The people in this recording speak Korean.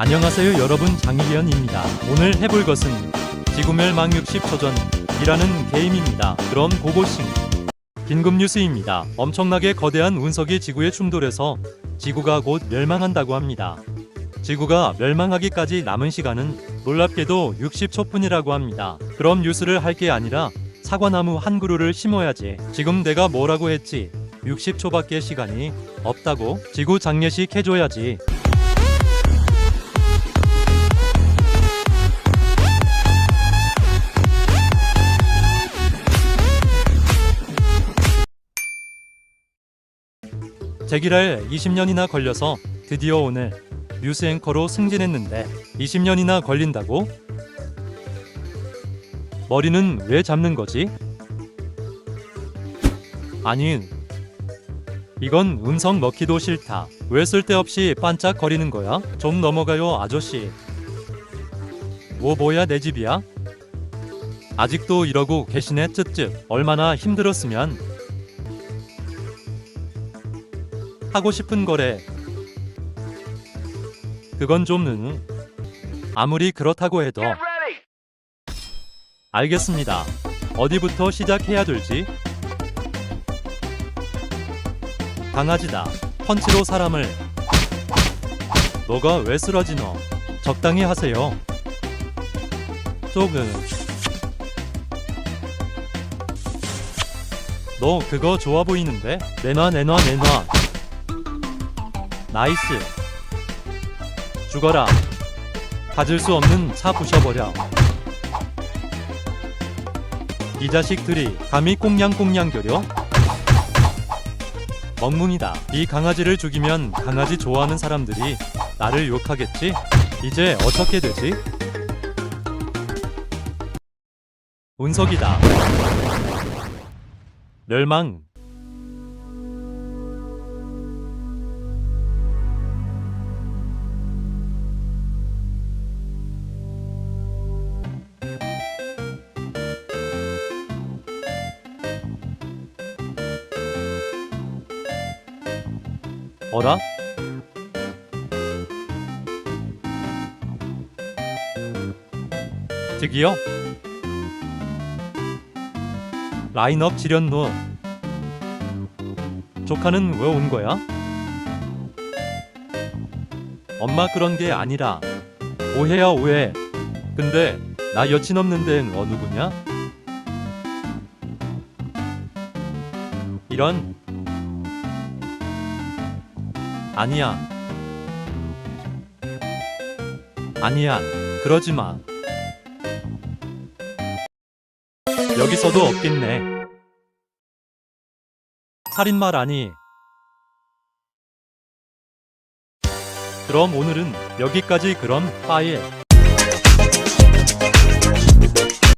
안녕하세요 여러분 장희연입니다. 오늘 해볼 것은 지구멸망 60초 전이라는 게임입니다. 그럼 고고싱 긴급 뉴스입니다. 엄청나게 거대한 운석이 지구에 충돌해서 지구가 곧 멸망한다고 합니다. 지구가 멸망하기까지 남은 시간은 놀랍게도 60초뿐이라고 합니다. 그럼 뉴스를 할 게 아니라 사과나무 한 그루를 심어야지. 지금 내가 뭐라고 했지? 60초밖에 시간이 없다고 지구 장례식 해줘야지. 제기랄 20년이나 걸려서 드디어 오늘 뉴스 앵커로 승진했는데 20년이나 걸린다고? 머리는 왜 잡는 거지? 아니, 이건 음성 먹기도 싫다. 왜 쓸데없이 반짝거리는 거야? 좀 넘어가요, 아저씨. 뭐 뭐야 내 집이야? 아직도 이러고 계시네 쯧쯧. 얼마나 힘들었으면 하고 싶은 거래. 그건 좀 응. 아무리 그렇다고 해도 알겠습니다. 어디부터 시작해야 될지? 강아지다. 펀치로 사람을. 너가 왜 쓰러지너? 적당히 하세요. 조금. 너 그거 좋아 보이는데? 내놔 내놔 내놔. 나이스. 죽어라. 가질 수 없는 차 부셔버려. 이 자식들이 감히 꽁냥꽁냥거려? 멍뭉이다. 이 강아지를 죽이면 강아지 좋아하는 사람들이 나를 욕하겠지? 이제 어떻게 되지? 운석이다. 멸망. 어라? 저기요? 라인업 지련노 조카는 왜 온 거야? 엄마 그런 게 아니라 오해야 오해 근데 나 여친 없는데 어 누구냐? 이런 아니야. 아니야. 그러지 마. 여기서도 없겠네. 살인말 아니. 그럼 오늘은 여기까지 그럼 파일.